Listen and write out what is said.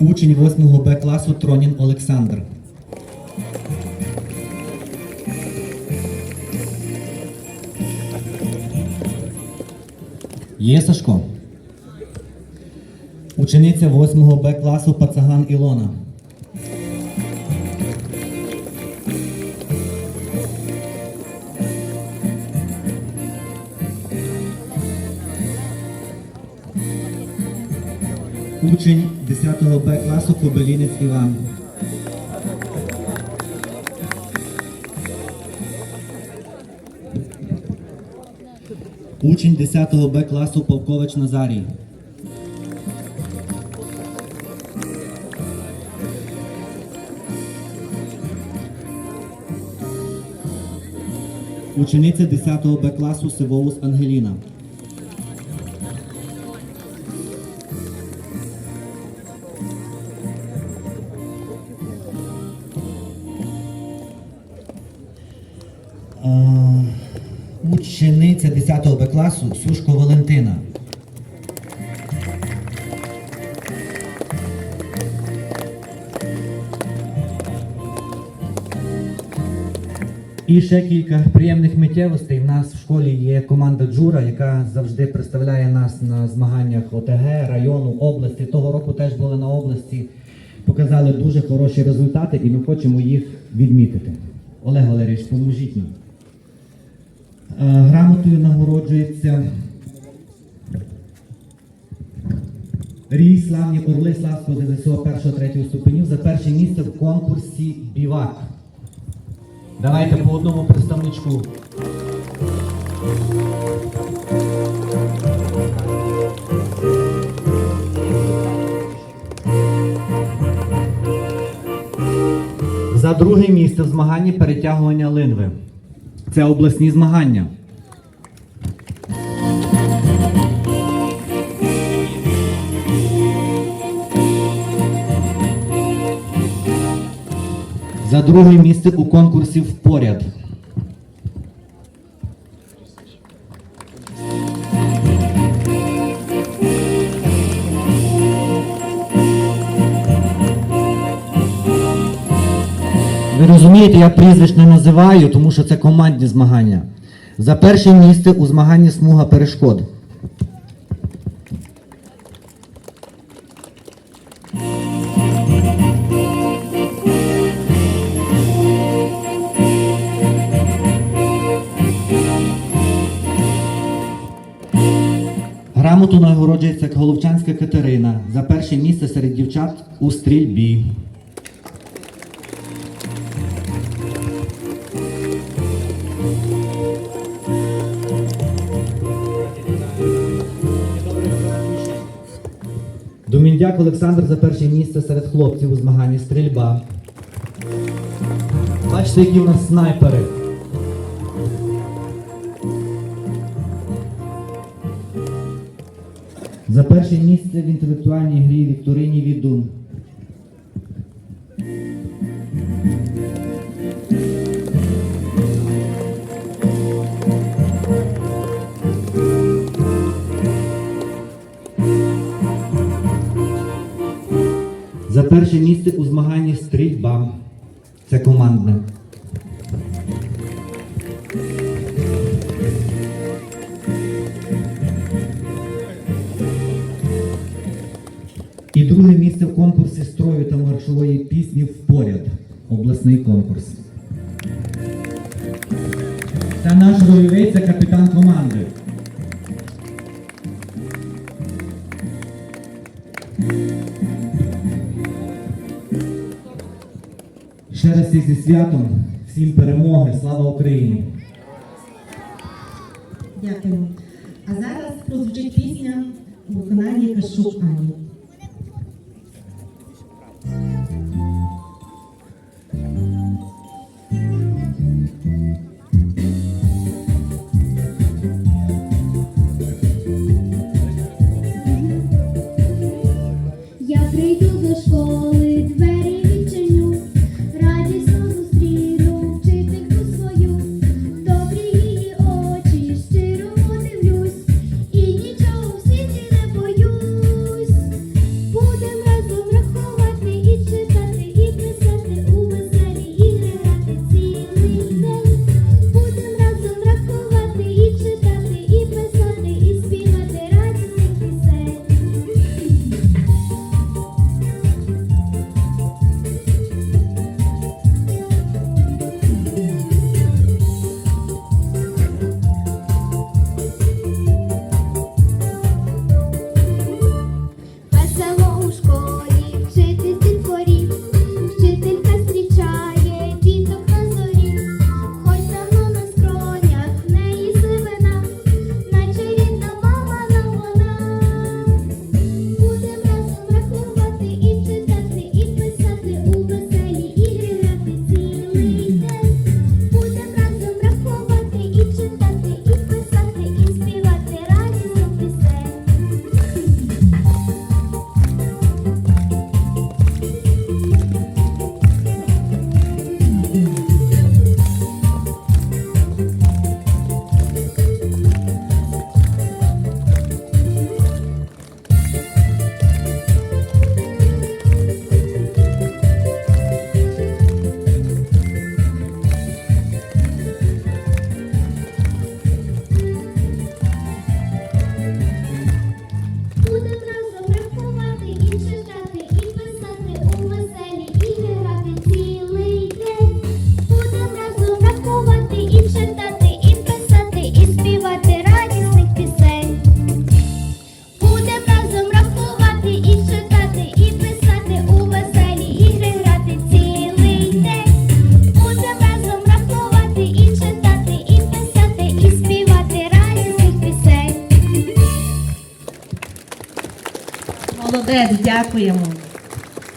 Учень 8 Б класу Тронін Олександр. Є Сашко? Учениця 8 Б класу Пацаган Ілона. Учень 10 Б класу Кобелінець Іван. Учень 10 Б класу Полкович Назарій. Учениця 10 Б класу Сивоус Ангеліна. Учениця 10 Б класу Сушко Валентина. І ще кілька приємних миттєвостей. У нас в школі є команда Джура, яка завжди представляє нас на змаганнях ОТГ, району, області. Того року теж були на області, показали дуже хороші результати і ми хочемо їх відмітити. Олег Валерійович, поможіть нам. Е, Грамотою нагороджується Рій славні орли Славського ЗСО першого третього ступенів за перше місце в конкурсі Бівак. Давайте по одному представничку. За друге місце в змаганні перетягування линви. Це обласні змагання. За друге місце у конкурсі впоряд. Розумієте, я прізвищ не називаю, тому що це командні змагання. За перше місце у змаганні смуга перешкод. Грамоту нагороджується Головчанська Катерина за перше місце серед дівчат у стрільбі. Доміндяк Олександр за перше місце серед хлопців у змаганні стрільба. Бачите, які в нас снайпери. За перше місце в інтелектуальній грі Вікторині Відун. За перше місце у змаганні стрільба. Це командне. І друге місце в конкурсі строю та маршової пісні впоряд. Обласний конкурс. Та наш рольовий святом, всім перемоги, слава Україні! Дякую. А зараз прозвучить пісня у виконанні Кашук Ані. Молодець, дякуємо.